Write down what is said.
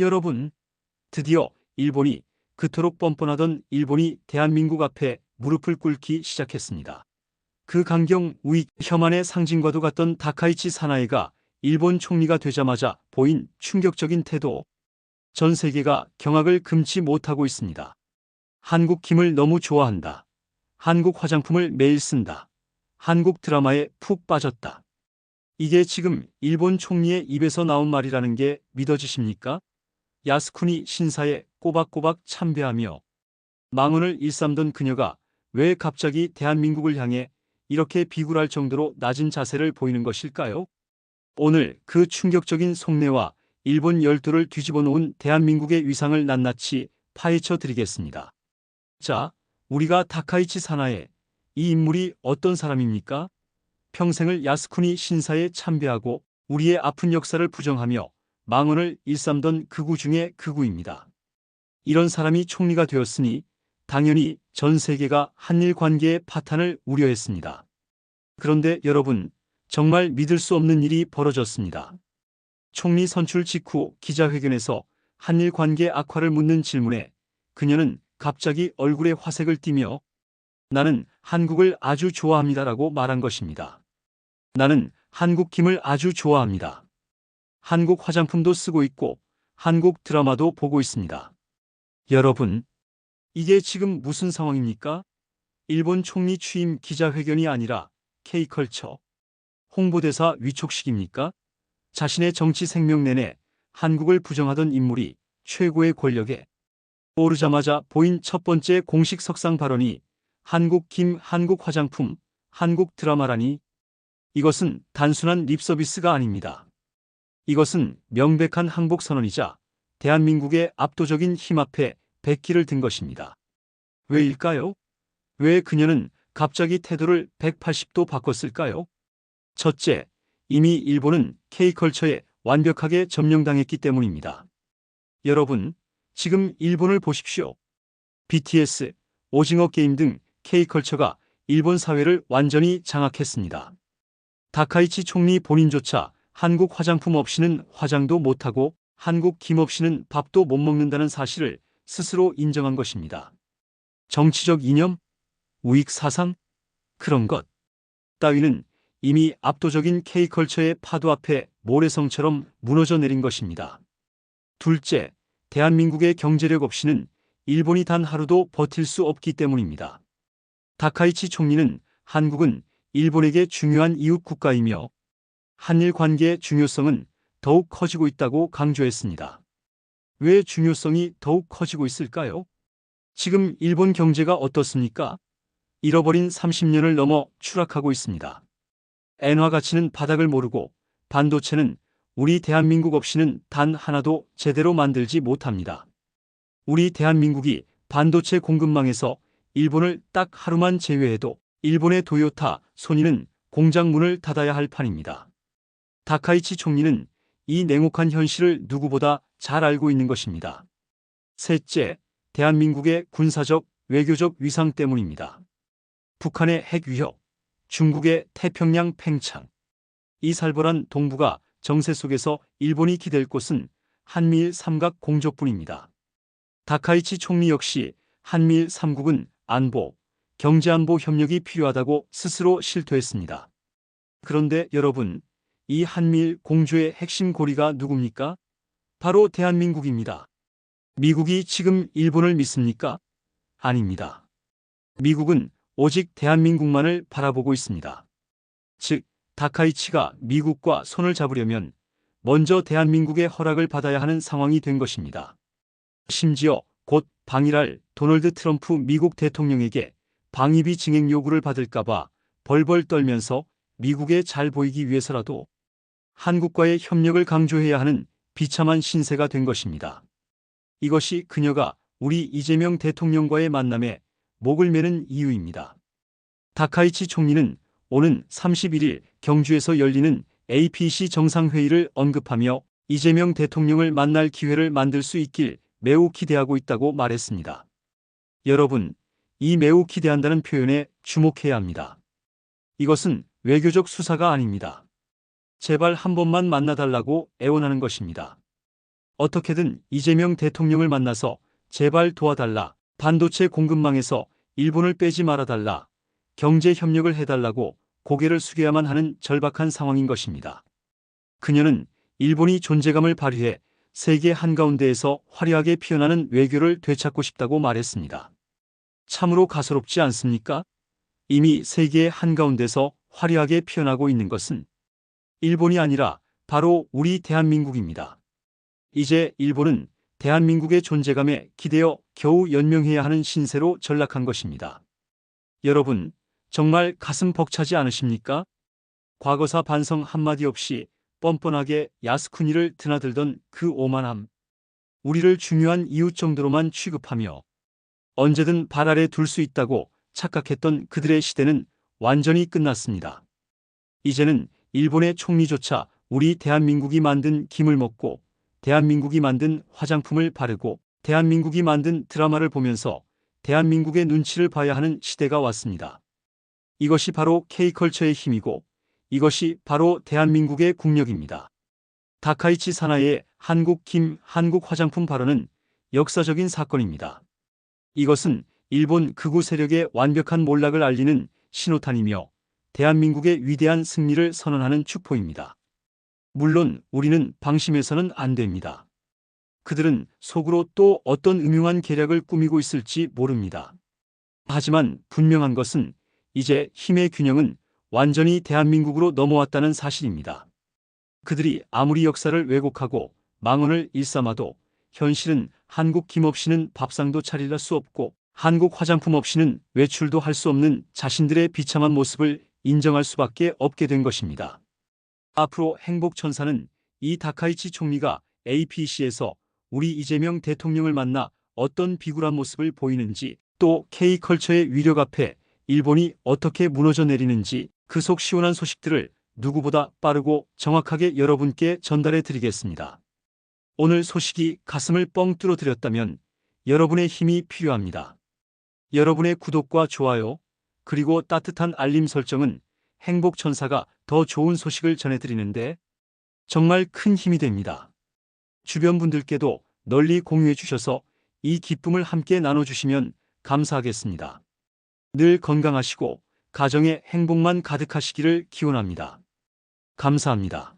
여러분, 드디어 일본이 그토록 뻔뻔하던 일본이 대한민국 앞에 무릎을 꿇기 시작했습니다. 그 강경 우익 혐한의 상징과도 같던 다카이치 사나이가 일본 총리가 되자마자 보인 충격적인 태도. 전 세계가 경악을 금치 못하고 있습니다. 한국 김을 너무 좋아한다. 한국 화장품을 매일 쓴다. 한국 드라마에 푹 빠졌다. 이게 지금 일본 총리의 입에서 나온 말이라는 게 믿어지십니까? 야스쿠니 신사에 꼬박꼬박 참배하며 망언을 일삼던 그녀가 왜 갑자기 대한민국을 향해 이렇게 비굴할 정도로 낮은 자세를 보이는 것일까요? 오늘 그 충격적인 속내와 일본 열도를 뒤집어 놓은 대한민국의 위상을 낱낱이 파헤쳐 드리겠습니다. 자, 우리가 다카이치 사나의 이 인물이 어떤 사람입니까? 평생을 야스쿠니 신사에 참배하고 우리의 아픈 역사를 부정하며 망언을 일삼던 극우 중의 극우입니다. 이런 사람이 총리가 되었으니 당연히 전 세계가 한일 관계의 파탄을 우려했습니다. 그런데 여러분, 정말 믿을 수 없는 일이 벌어졌습니다. 총리 선출 직후 기자회견에서 한일 관계 악화를 묻는 질문에 그녀는 갑자기 얼굴에 화색을 띠며 나는 한국을 아주 좋아합니다라고 말한 것입니다. 나는 한국 김을 아주 좋아합니다. 한국 화장품도 쓰고 있고 한국 드라마도 보고 있습니다. 여러분, 이게 지금 무슨 상황입니까? 일본 총리 취임 기자회견이 아니라 K컬처 홍보대사 위촉식입니까? 자신의 정치 생명 내내 한국을 부정하던 인물이 최고의 권력에 오르자마자 보인 첫 번째 공식 석상 발언이 한국 김, 한국 화장품, 한국 드라마라니 이것은 단순한 립서비스가 아닙니다. 이것은 명백한 항복 선언이자 대한민국의 압도적인 힘 앞에 백기를 든 것입니다. 왜일까요? 왜 그녀는 갑자기 태도를 180도 바꿨을까요? 첫째, 이미 일본은 K컬처에 완벽하게 점령당했기 때문입니다. 여러분, 지금 일본을 보십시오. BTS, 오징어 게임 등 K컬처가 일본 사회를 완전히 장악했습니다. 다카이치 총리 본인조차 한국 화장품 없이는 화장도 못하고 한국 김 없이는 밥도 못 먹는다는 사실을 스스로 인정한 것입니다. 정치적 이념, 우익 사상, 그런 것 따위는 이미 압도적인 K컬처의 파도 앞에 모래성처럼 무너져 내린 것입니다. 둘째, 대한민국의 경제력 없이는 일본이 단 하루도 버틸 수 없기 때문입니다. 다카이치 총리는 한국은 일본에게 중요한 이웃 국가이며 한일 관계의 중요성은 더욱 커지고 있다고 강조했습니다. 왜 중요성이 더욱 커지고 있을까요? 지금 일본 경제가 어떻습니까? 잃어버린 30년을 넘어 추락하고 있습니다. 엔화 가치는 바닥을 모르고 반도체는 우리 대한민국 없이는 단 하나도 제대로 만들지 못합니다. 우리 대한민국이 반도체 공급망에서 일본을 딱 하루만 제외해도 일본의 도요타, 소니는 공장 문을 닫아야 할 판입니다. 다카이치 총리는 이 냉혹한 현실을 누구보다 잘 알고 있는 것입니다. 셋째, 대한민국의 군사적, 외교적 위상 때문입니다. 북한의 핵 위협, 중국의 태평양 팽창, 이 살벌한 동북아 정세 속에서 일본이 기댈 곳은 한미일 삼각 공조뿐입니다. 다카이치 총리 역시 한미일 삼국은 안보, 경제안보 협력이 필요하다고 스스로 실토했습니다. 그런데 여러분, 이 한미일 공조의 핵심 고리가 누굽니까? 바로 대한민국입니다. 미국이 지금 일본을 믿습니까? 아닙니다. 미국은 오직 대한민국만을 바라보고 있습니다. 즉, 다카이치가 미국과 손을 잡으려면 먼저 대한민국의 허락을 받아야 하는 상황이 된 것입니다. 심지어 곧 방일할 도널드 트럼프 미국 대통령에게 방위비 증액 요구를 받을까봐 벌벌 떨면서 미국에 잘 보이기 위해서라도 한국과의 협력을 강조해야 하는 비참한 신세가 된 것입니다. 이것이 그녀가 우리 이재명 대통령과의 만남에 목을 매는 이유입니다. 다카이치 총리는 오는 31일 경주에서 열리는 APC 정상회의를 언급하며 이재명 대통령을 만날 기회를 만들 수 있길 매우 기대하고 있다고 말했습니다. 여러분, 이 매우 기대한다는 표현에 주목해야 합니다. 이것은 외교적 수사가 아닙니다. 제발 한 번만 만나달라고 애원하는 것입니다. 어떻게든 이재명 대통령을 만나서 제발 도와달라. 반도체 공급망에서 일본을 빼지 말아달라. 경제 협력을 해달라고 고개를 숙여야만 하는 절박한 상황인 것입니다. 그녀는 일본이 존재감을 발휘해 세계 한가운데에서 화려하게 피어나는 외교를 되찾고 싶다고 말했습니다. 참으로 가소롭지 않습니까? 이미 세계의 한가운데서 화려하게 피어나고 있는 것은 일본이 아니라 바로 우리 대한민국입니다. 이제 일본은 대한민국의 존재감에 기대어 겨우 연명해야 하는 신세로 전락한 것입니다. 여러분, 정말 가슴 벅차지 않으십니까? 과거사 반성 한마디 없이 뻔뻔하게 야스쿠니를 드나들던 그 오만함. 우리를 중요한 이웃 정도로만 취급하며 언제든 발 아래 둘 수 있다고 착각했던 그들의 시대는 완전히 끝났습니다. 이제는 일본의 총리조차 우리 대한민국이 만든 김을 먹고 대한민국이 만든 화장품을 바르고 대한민국이 만든 드라마를 보면서 대한민국의 눈치를 봐야 하는 시대가 왔습니다. 이것이 바로 K컬처의 힘이고 이것이 바로 대한민국의 국력입니다. 다카이치 사나이의 한국 김 한국 화장품 발언은 역사적인 사건입니다. 이것은 일본 극우 세력의 완벽한 몰락을 알리는 신호탄이며 대한민국의 위대한 승리를 선언하는 축포입니다. 물론 우리는 방심해서는 안 됩니다. 그들은 속으로 또 어떤 음흉한 계략을 꾸미고 있을지 모릅니다. 하지만 분명한 것은 이제 힘의 균형은 완전히 대한민국으로 넘어왔다는 사실입니다. 그들이 아무리 역사를 왜곡하고 망언을 일삼아도 현실은 한국 김 없이는 밥상도 차릴 수 없고 한국 화장품 없이는 외출도 할 수 없는 자신들의 비참한 모습을 인정할 수밖에 없게 된 것입니다. 앞으로 행복천사는 이 다카이치 총리가 APC에서 우리 이재명 대통령을 만나 어떤 비굴한 모습을 보이는지 또 K컬처의 위력 앞에 일본이 어떻게 무너져 내리는지 그 속 시원한 소식들을 누구보다 빠르고 정확하게 여러분께 전달해 드리겠습니다. 오늘 소식이 가슴을 뻥 뚫어 드렸다면 여러분의 힘이 필요합니다. 여러분의 구독과 좋아요, 그리고 따뜻한 알림 설정은 행복천사가 더 좋은 소식을 전해드리는데 정말 큰 힘이 됩니다. 주변 분들께도 널리 공유해 주셔서 이 기쁨을 함께 나눠주시면 감사하겠습니다. 늘 건강하시고 가정에 행복만 가득하시기를 기원합니다. 감사합니다.